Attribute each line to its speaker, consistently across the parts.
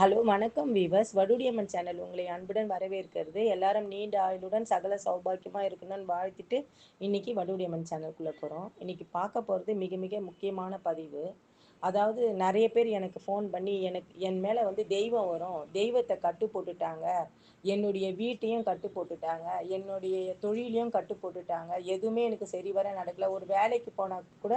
Speaker 1: Hello வணக்கம் viewers. வடுடியம்மன் channel உங்களை அன்புடன் வரவேற்கிறது. எல்லாரும் நீண்ட ஆயுளுடன் சகல சௌபாக்கியமாக இருக்கணும்னு வாழ்த்திட்டு இன்னைக்கு வடுடியம்மன் சேனலுக்குள்ளே போகிறோம் இன்னைக்கு பார்க்க போகிறது மிக மிக முக்கியமான பதிவு. அதாவது நிறைய பேர் எனக்கு ஃபோன் பண்ணி எனக்கு என் மேலே வந்து தெய்வம் வரும். தெய்வத்தை கட்டு போட்டுட்டாங்க என்னுடைய வீட்டையும் கட்டு போட்டுட்டாங்க என்னுடைய தொழிலையும் கட்டு போட்டுட்டாங்க எதுவுமே எனக்கு சரி வர நடக்கல. ஒரு வேலைக்கு போனால் கூட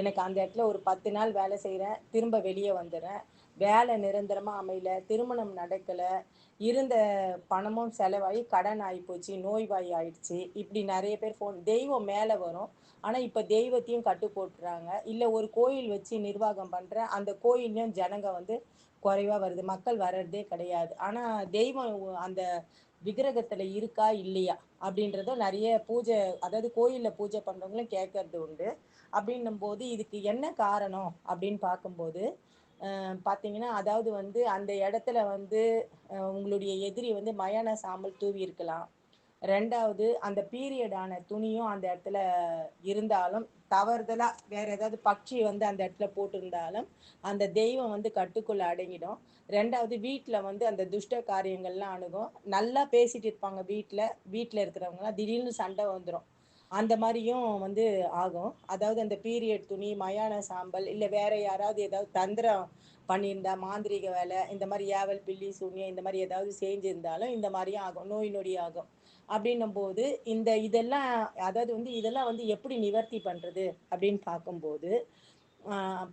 Speaker 1: எனக்கு அந்த இடத்துல ஒரு பத்து நாள் வேலை செய்கிறேன் திரும்ப வெளியே வந்துடுறேன். வேலை நிரந்தரமாக அமையல திருமணம் நடக்கலை இருந்த பணமும் செலவாகி கடன் ஆகிப்போச்சு நோய்வாய் ஆயிடுச்சு. இப்படி நிறைய பேர் ஃபோன் தெய்வம் மேலே வரும். ஆனால் இப்போ தெய்வத்தையும் கட்டு போட்டுறாங்க. இல்லை ஒரு கோயில் வச்சு நிர்வாகம் பண்ணுற அந்த கோயிலையும் ஜனங்க வந்து குறைவாக வருது. மக்கள் வர்றதே கிடையாது. ஆனால் தெய்வம் அந்த விக்கிரகத்தில் இருக்கா இல்லையா? அப்படின்றதும் நிறைய பூஜை அதாவது கோயிலில் பூஜை பண்ணுறவங்களும் கேட்கறது உண்டு. அப்படின்னும் போது இதுக்கு என்ன காரணம் அப்படின்னு பார்க்கும்போது பார்த்தீங்கன்னா அதாவது வந்து அந்த இடத்துல வந்து உங்களுடைய எதிரி வந்து மயான சாம்பல் தூவி இருக்கலாம். ரெண்டாவது அந்த பீரியடான துணியும் அந்த இடத்துல இருந்தாலும் தவறுதலாக வேற ஏதாவது பட்சி வந்து அந்த இடத்துல போட்டிருந்தாலும் அந்த தெய்வம் வந்து கட்டுக்குள்ள அடங்கிடும். ரெண்டாவது வீட்டில் வந்து அந்த துஷ்ட காரியங்கள்லாம் அணுகும். நல்லா பேசிட்டு இருப்பாங்க வீட்டில் வீட்டில் இருக்கிறவங்கலாம். திடீர்னு சண்டை வந்துடும் அந்த மாதிரியும் வந்து ஆகும். அதாவது அந்த பீரியட் துணி மயான சாம்பல் இல்லை வேற யாராவது ஏதாவது தந்திரம் பண்ணியிருந்தா மாந்திரிக வேலை இந்த மாதிரி ஏவல் பில்லி சூன்யம் இந்த மாதிரி ஏதாவது செஞ்சிருந்தாலும் இந்த மாதிரியும் ஆகும் நோய் நொடி ஆகும். அப்படின்னும் போது இந்த இதெல்லாம் அதாவது வந்து இதெல்லாம் வந்து எப்படி நிவர்த்தி பண்ணுறது அப்படின்னு பார்க்கும்போது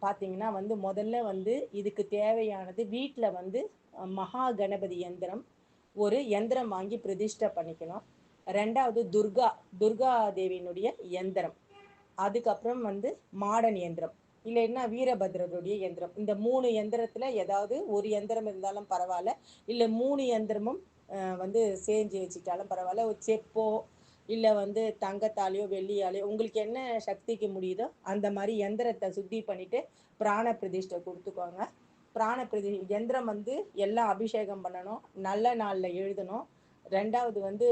Speaker 1: பார்த்தீங்கன்னா வந்து முதல்ல வந்து இதுக்கு தேவையானது வீட்டில் வந்து மகா கணபதி எந்திரம் ஒரு எந்திரம் வாங்கி பிரதிஷ்டை பண்ணிக்கணும். ரெண்டாவது துர்கா துர்கா தேவியினுடைய எந்திரம் அதுக்கப்புறம் வந்து மாடன் எந்திரம் இல்லைன்னா வீரபத்ரருடைய எந்திரம் இந்த மூணு எந்திரத்தில் ஏதாவது ஒரு எந்திரம் இருந்தாலும் பரவாயில்ல. இல்லை மூணு எந்திரமும் வந்து செஞ்சு வச்சுட்டாலும் பரவாயில்ல. ஒரு செப்போ இல்லை வந்து தங்கத்தாலேயோ வெள்ளியாலேயோ உங்களுக்கு என்ன சக்திக்கு முடியுதோ அந்த மாதிரி எந்திரத்தை சுத்தி பண்ணிட்டு பிராண பிரதிஷ்டை கொடுத்துக்கோங்க. பிராண பிரதி எந்திரம் வந்து எல்லாம் அபிஷேகம் பண்ணணும். நல்ல நாளில் எழுதணும். ரெண்டாவது வந்து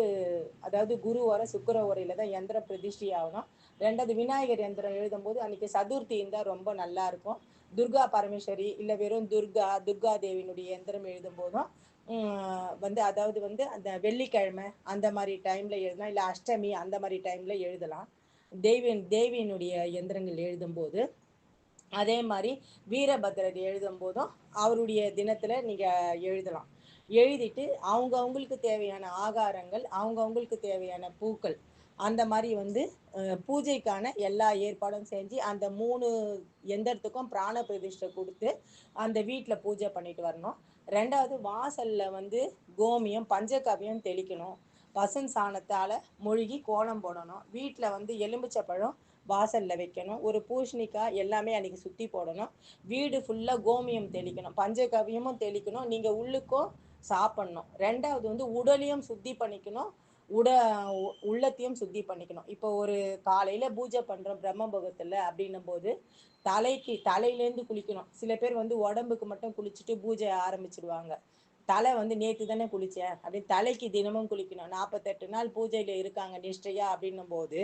Speaker 1: அதாவது குரு வர சுக்கர உரையில தான் எந்திர பிரதிஷ்டி ஆகணும். ரெண்டாவது விநாயகர் எந்திரம் எழுதும்போது அன்னைக்கு சதுர்த்தி இருந்தால் ரொம்ப நல்லா இருக்கும். துர்கா பரமேஸ்வரி இல்லை வெறும் துர்கா துர்கா தேவியினுடைய எந்திரம் எழுதும் போதும் வந்து அதாவது வந்து அந்த வெள்ளிக்கிழமை அந்த மாதிரி டைம்ல எழுதலாம். இல்லை அஷ்டமி அந்த மாதிரி டைம்ல எழுதலாம். தேவியின் தேவியினுடைய எந்திரங்கள் எழுதும்போது அதே மாதிரி வீரபத்ரர் எழுதும் போதும் அவருடைய தினத்துல நீங்க எழுதலாம். எழுதிட்டு அவங்க அவங்களுக்கு தேவையான ஆகாரங்கள் அவங்க அவங்களுக்கு தேவையான பூக்கள் அந்த மாதிரி வந்து பூஜைக்கான எல்லா ஏற்பாடும் செஞ்சு அந்த மூணு எந்திரத்துக்கும் பிராண பிரதிஷ்டை கொடுத்து அந்த வீட்டில் பூஜை பண்ணிட்டு வரணும். ரெண்டாவது வாசலில் வந்து கோமியம் பஞ்சகவியம் தெளிக்கணும். பசுன் சாணத்தால் மொழிகி கோலம் போடணும். வீட்டில் வந்து எலும்பிச்சப்பழம் வாசலில் வைக்கணும். ஒரு பூஷணிக்காய் எல்லாமே அன்றைக்கி சுற்றி போடணும். வீடு ஃபுல்லாக கோமியம் தெளிக்கணும். பஞ்சகவியமும் தெளிக்கணும். நீங்கள் உள்ளுக்கும் சாப்பிடணும். ரெண்டாவது வந்து உடலையும் சுத்தி பண்ணிக்கணும். உட உள்ளத்தையும் சுத்தி பண்ணிக்கணும். இப்போ ஒரு காலையில பூஜை பண்றோம் பிரம்மபகத்துல அப்படின்னும் போது தலைக்கு தலையிலேருந்து குளிக்கணும். சில பேர் வந்து உடம்புக்கு மட்டும் குளிச்சுட்டு பூஜை ஆரம்பிச்சிடுவாங்க தலை வந்து நேத்து தானே குளிச்சேன். அப்படின்னு தலைக்கு தினமும் குளிக்கணும். நாற்பத்தெட்டு நாள் பூஜையில இருக்காங்க நிஷ்டையா அப்படின்னும் போது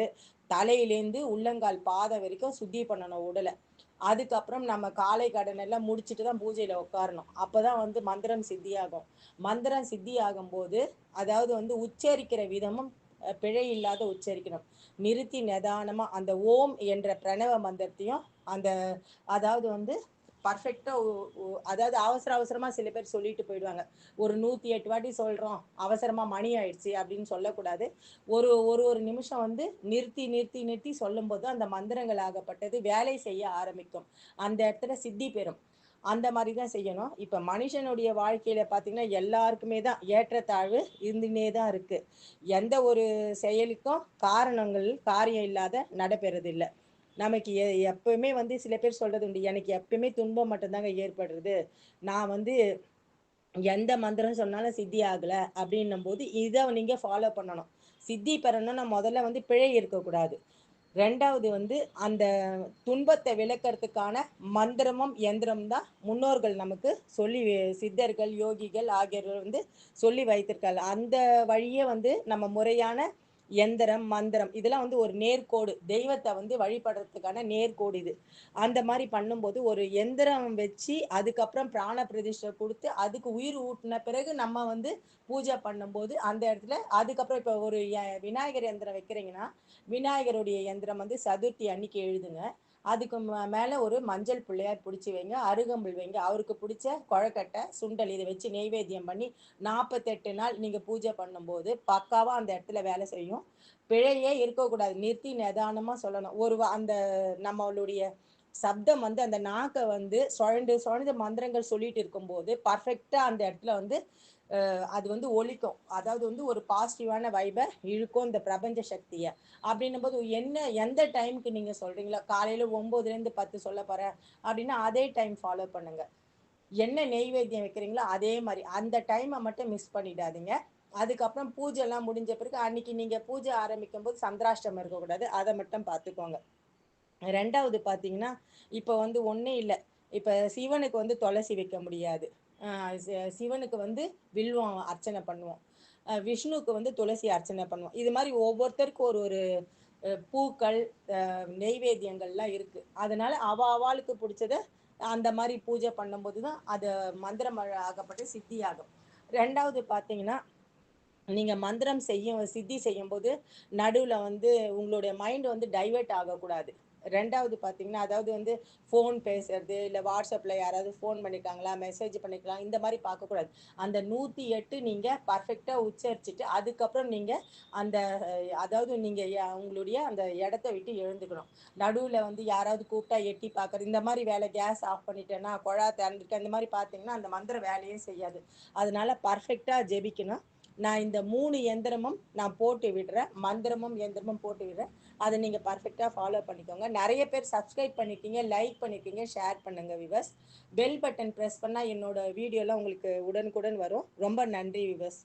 Speaker 1: தலையிலேருந்து உள்ளங்கால் பாதம் வரைக்கும் சுத்தி பண்ணணும் உடலை. அதுக்கப்புறம் நம்ம காலை கடன் எல்லாம் முடிச்சுட்டு தான் பூஜையில் உட்காரணும் அப்போ தான் வந்து மந்திரம் சித்தியாகும். மந்திரம் சித்தி ஆகும் போது அதாவது வந்து உச்சரிக்கிற விதமும் பிழை இல்லாத உச்சரிக்கணும். நிறுத்தி நிதானமாக அந்த ஓம் என்ற பிரணவ மந்திரத்தையும் அந்த அதாவது வந்து பர்ஃபெக்டா அதாவது அவசர அவசரமா சில பேர் சொல்லிட்டு போயிடுவாங்க. ஒரு நூத்தி எட்டு வாட்டி சொல்றோம் அவசரமா மணி ஆயிடுச்சு அப்படின்னு சொல்லக்கூடாது. ஒரு ஒரு ஒரு நிமிஷம் வந்து நிறுத்தி நிறுத்தி நிறுத்தி சொல்லும் போது அந்த மந்திரங்கள் ஆகப்பட்டது வேலை செய்ய ஆரம்பிக்கும். அந்த இடத்துல சித்தி பெறும். அந்த மாதிரி தான் செய்யணும். இப்போ மனுஷனுடைய வாழ்க்கையில பார்த்தீங்கன்னா எல்லாருக்குமே தான் ஏற்றத்தாழ்வு இருந்துனே தான் இருக்கு. எந்த ஒரு செயலுக்கும் காரணங்கள் காரியம் இல்லாத நடைபெறதில்லை. நமக்கு எ எப்பவுமே வந்து சில பேர் சொல்றது உண்டு எனக்கு எப்பயுமே துன்பம் மட்டும்தாங்க ஏற்படுறது. நான் வந்து எந்த மந்திரம் சொன்னாலும் சித்தி ஆகலை அப்படின்னும் போது இதை நீங்க ஃபாலோ பண்ணணும். சித்தி பெறணும்னா முதல்ல வந்து பிழை இருக்கக்கூடாது. ரெண்டாவது வந்து அந்த துன்பத்தை விளக்கறதுக்கான மந்திரமும் எந்திரம் தான் முன்னோர்கள் நமக்கு சொல்லி சித்தர்கள் யோகிகள் ஆகியோர்கள் வந்து சொல்லி வைத்திருக்காங்க. அந்த வழியே வந்து நம்ம முறையான எந்திரம் மந்திரம். இதெல்லாம் வந்து ஒரு நேர்கோடு. தெய்வத்தை வந்து வழிபடுறதுக்கான நேர்கோடு இது. அந்த மாதிரி பண்ணும்போது ஒரு எந்திரம் வச்சு அதுக்கப்புறம் பிராண பிரதிஷ்டை கொடுத்து அதுக்கு உயிர் ஊட்டின பிறகு நம்ம வந்து பூஜை பண்ணும்போது அந்த இடத்துல அதுக்கப்புறம் இப்போ ஒரு விநாயகர் எந்திரம் வைக்கிறீங்கன்னா விநாயகருடைய எந்திரம் வந்து சதுர்த்தி அன்னைக்கு எழுதுங்க. அதுக்கு மேலே மேல ஒரு மஞ்சள் பிள்ளையார் பிடிச்சி வைங்க அருகம்புல் வைங்க. அவருக்கு பிடிச்ச கொழக்கட்டை சுண்டல் இதை வச்சு நெய்வேத்தியம் பண்ணி நாற்பத்தெட்டு நாள் நீங்க பூஜை பண்ணும்போது பக்காவாக அந்த இடத்துல வேலை செய்யும். பிழையே இருக்கக்கூடாது. நிறுத்தி நிதானமாக சொல்லணும். ஒரு அந்த நம்மளுடைய சப்தம் வந்து அந்த நாக்கை வந்து சுழண்டு சுழண்டு மந்திரங்கள் சொல்லிட்டு இருக்கும்போது பர்ஃபெக்டாக அந்த இடத்துல வந்து அது வந்து ஒழிக்கும் அதாவது வந்து ஒரு பாசிட்டிவான வைபை இழுக்கும் இந்த பிரபஞ்ச சக்தியை. அப்படின்னும் போது என்ன எந்த டைம்க்கு நீங்கள் சொல்கிறீங்களோ காலையில் ஒம்போதுலேருந்து பத்து சொல்ல போகிறேன் அப்படின்னா அதே டைம் ஃபாலோ பண்ணுங்கள் என்ன நெய்வேத்தியம் வைக்கிறீங்களோ அதே மாதிரி. அந்த டைமை மட்டும் மிஸ் பண்ணிடாதீங்க. அதுக்கப்புறம் பூஜை எல்லாம் முடிஞ்ச பிறகு அன்னைக்கு நீங்கள் பூஜை ஆரம்பிக்கும் போது சந்திராஷ்டம் இருக்கக்கூடாது. அதை மட்டும் பார்த்துக்கோங்க. ரெண்டாவது பார்த்தீங்கன்னா இப்போ வந்து ஒன்றும் இல்லை. இப்போ சிவனுக்கு வந்து துளசி வைக்க முடியாது. சிவனுக்கு வந்து வில்வம் அர்ச்சனை பண்ணுவோம். விஷ்ணுவுக்கு வந்து துளசி அர்ச்சனை பண்ணுவோம். இது மாதிரி ஒவ்வொருத்தருக்கும் ஒரு ஒரு பூக்கள் நெய்வேத்தியங்கள்லாம் இருக்குது அதனால் அவ அவாளுக்கு பிடிச்சத அந்த மாதிரி பூஜை பண்ணும்போது தான் அது மந்திரம் ஆகப்பட்டு சித்தி ஆகும் ரெண்டாவது பார்த்தீங்கன்னா நீங்க மந்திரம் செய்யும் சித்தி செய்யும்போது நடுவுல வந்து உங்களுடைய மைண்ட் வந்து டைவர்ட் ஆகக்கூடாது. ரெண்டாவது பார்த்தீங்கன்னா அதாவது வந்து ஃபோன் பேசுறது இல்லை வாட்ஸ்அப்பில் யாராவது ஃபோன் பண்ணிருக்காங்களா மெசேஜ் பண்ணிக்கலாம் இந்த மாதிரி பார்க்கக்கூடாது. அந்த நூற்றி எட்டு நீங்கள் பர்ஃபெக்டாக உச்சரிச்சுட்டு அதுக்கப்புறம் நீங்கள் அந்த அதாவது நீங்கள் உங்களுடைய அந்த இடத்த விட்டு எழுந்துக்கணும். நடுவில் வந்து யாராவது கூப்பிட்டா எட்டி பார்க்குறது இந்த மாதிரி வேலை கேஸ் ஆஃப் பண்ணிட்டேன்னா குழா திறந்துட்டேன் அந்த மாதிரி பார்த்தீங்கன்னா அந்த மந்திர வேலையே செய்யாது. அதனால பர்ஃபெக்டாக ஜெபிக்கணும். நான் இந்த மூணு எந்திரமும் நான் போட்டு விடுறேன். மந்திரமும் எந்திரமும் போட்டு விடுறேன். அதை நீங்கள் பர்ஃபெக்டாக ஃபாலோ பண்ணிக்கோங்க. நிறைய பேர் சப்ஸ்கிரைப் பண்ணிட்டீங்க லைக் பண்ணிட்டீங்க ஷேர் பண்ணுங்க விவஸ் பெல் பட்டன் ப்ரெஸ் பண்ணால் என்னோட வீடியோலாம் உங்களுக்கு உடனுக்குடன் வரும். ரொம்ப நன்றி விவஸ்